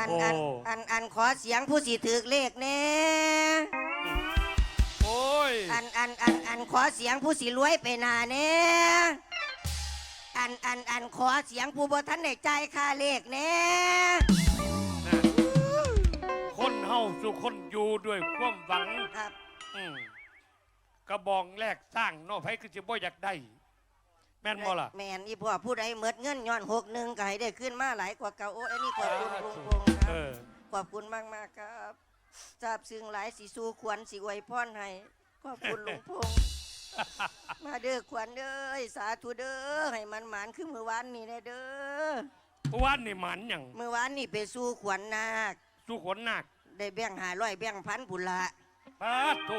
อันโอ้ อันอันอันขอเสียงผู้สิถือเลขแน่โอ้ย อันอันอันอันขอเสียงผู้สิรวยไปหนาแน่อันอันอันขอเสียงผู้บ่ทันได้จ่ายค่าเลขแน่นะคนเฮาสู่คนอยู่ด้วยความหวังครับอืมกระบองแรกสร้างเนอไผคือสิบ่อยากได้ แม่นบ่ล่ะ แม่นอีพ่อผู้ใดเมิดเงินย้อนหกหนึ่งก็ให้ได้ขึ้นมาหลายกว่าเก่าโอ้อันนี้ขอบคุณลุงพงษ์คเอรับอ ขอบคุณมากมากๆครับทราบซึ้งหลายสิสู้ขวัญสิอวยพรให้ขอบคุณลุงพงษ์มาเด้อขวัญเด้อสาธุเด้อให้มันหมานขึ้นมือวานนี่แน่เด้อวันนี่หมันหยังมือวานนี่ไปสู้ขวัญนาค สู่ขนนาคได้แบ่งหาร้อยแบ่งพันผุนละปาดโต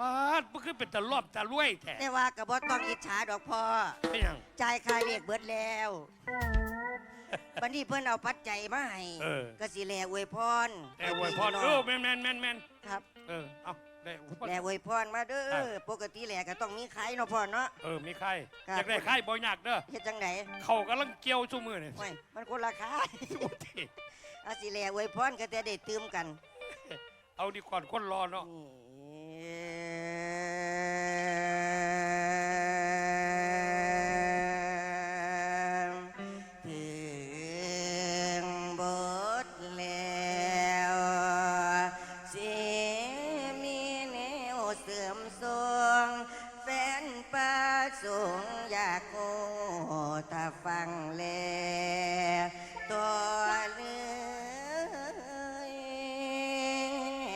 ปาดบ่คือเป็นตะลอบตะรวยแท้แต่ว่ากับ่ต้องอิจฉาดอกพ่อเป็นหยัง จ่ายค่าเรียกเบิดแล้วบันนี้เพิ่นเอาปัจจัยมาให้เออ ก็สิแลอวยพรแต่อวยพรให้เอพี่อน้งแม่นแม่นแม่นแม่นครับเออเอาได้อวยพร แลอวยพรมาเด้ครัอบปกติแหละก็ต้องมีขายเนาะพ่อเนาะ เออมีใครครับ อยากได้ใครบ่ยากเด้อเฮ็ดจังไดเขากำลังเกี่ยวซุมือนี่โอ้ยมันคนละขายโอ้ที่อาสิแลอวยพรก็จะได้ตืมกันเอาดีก่อนคนรอเนาะถึ สื่อมทรงแฟนป่าสูงอยากโง่ถ้าฟังแลตัวเลื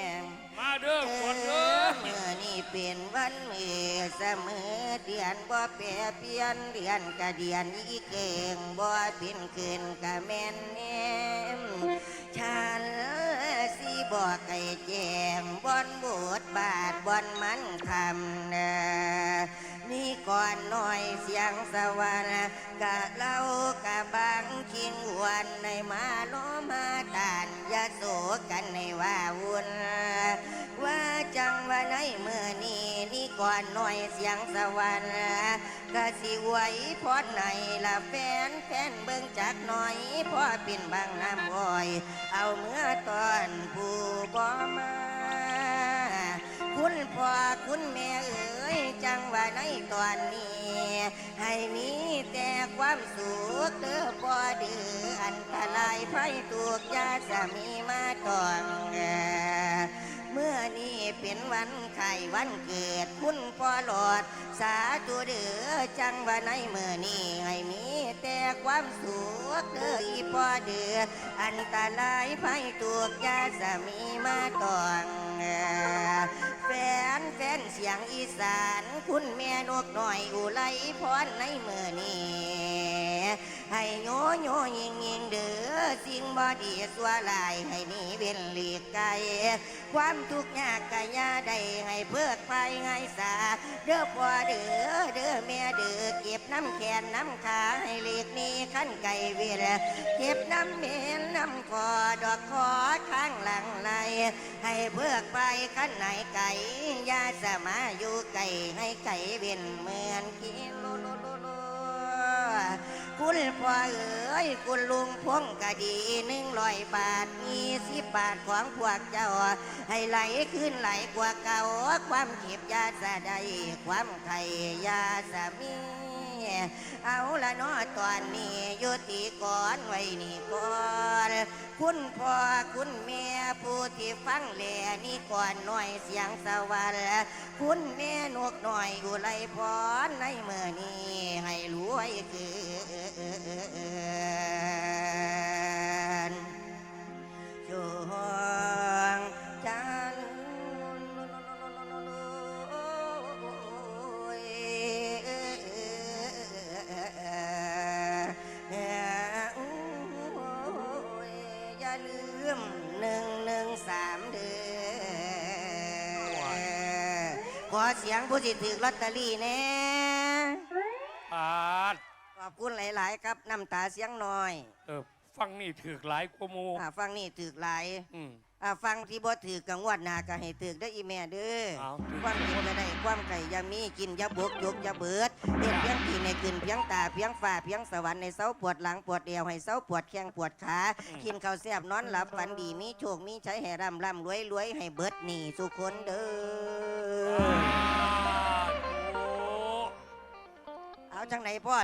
อมาเด้อคนเด้เมื่อนี่เป็นวันเมือเสมอเดือนบ่แปรเปลี่ยนเดือนกะเดือนอีเก่งบ่เป็นคืนกะแม่นแนมฉัน บอกไก่แจงบอนบทบาทบอนมันคำนะนี่ก่อนหน่อยเสียงสวรรค์กะเล่ากะบางคิงวันในมาโลมาตานยาโสกันในว่าวุ่นว่าจังว่าในเมื่อนี้นี่ก่อนหน่อยเสียงสวรรค์ กะสิไหวพอดไหนละแฟนแฟนเบิ่งจักหน่อยพ่อเป็นบางน้ำอ้อย เอาเมื่อตอนผู้บ่มา คุณพ่อคุณแม่เอ๋ยจังว่าในตอนนี้ ให้มีแต่ความสุขเด้อพ่อเดืออันตรายไฟตุกยาสามีมาตองแงเมื่อ นี้เป็นวันไข่วันเกิดคุณพ่อหลอด สาธุเดือจังว่าในเมื่อนี้ให้มีแต่ความสุขเด้ออีพ่อเดืออันตรายไฟตุกยาสามีมาตองแงแฟนแฟนเสียงอีสาน คุณแม่นกหน่อยอุไรพรในมือนี้ ให้โยโยยิงยิงเด้อสิ่งบอดีสัวลายให้หนีเว้นหลีกไกลความทุกข์ยากกะยาได้ให้เพิกไปไงสา เด้อพ่อเด้อเด้อแม่เด้อเก็บน้ำแขนน้ำขาให้เลีกนี้ขั้นไก่เวรเก็บน้ำเมนน้ำคอดอกคอข้างหลังไหลให้เพื่อกไปขั้นไหนไก่ยาสมาอยู่ไก่ให้ไก่เวียนเหมือนกิโลโลโลโล คุณพ่อเอ๋ยคุณลุงพงกะดีหนึ่งร้อยบาทมีสิบบาทของพวกเจ้า ให้ไหลขึ้นไหลกว่าเก่า ความเก็บยาสะใดความไข่ยาสามีเอาละเนาะตอนนี้ยุติก่อนไว้นี่ก่อน คุณพ่อคุณแม่ผู ที่ฟังแลนี่ก่อนหน่อยเสียงสวรรค์คุณแม่นกหน่อยอุไรพรในเมื่อนี้ให้รวยเกิ ขอเสียงผู้สิถือลอตเตอรี่แน่ปาดขอบคุณหลาย ๆ ครับน้ำตาเสียงหน่อยเออฟังนี่ถือกหลายกว่าหมูอ่าฟังนี่ถือกหลายอืม อ่าฟังที่บ่ถือกังวดหนาก็ให้ถือได้ออีแม่เด้อเอาถือความกินก็ได้ความไก่อยามีกินอยาบกยกอยาเบิดเฮ็ดเพียงตีในคืนเพียงตาเพียงฝ่าเพียงสวรรค์ในเสาปวดหลังปวดเอวให้เสาปวดแข้งปวดขากินข้าวแซ่บนอนหลับฝันดีมีโชคมีใช้ให้ร่ำร่ำรวยรวยให้เบิดหนี่สุขคนเด้อโอ้เอาจังไหนพ่อ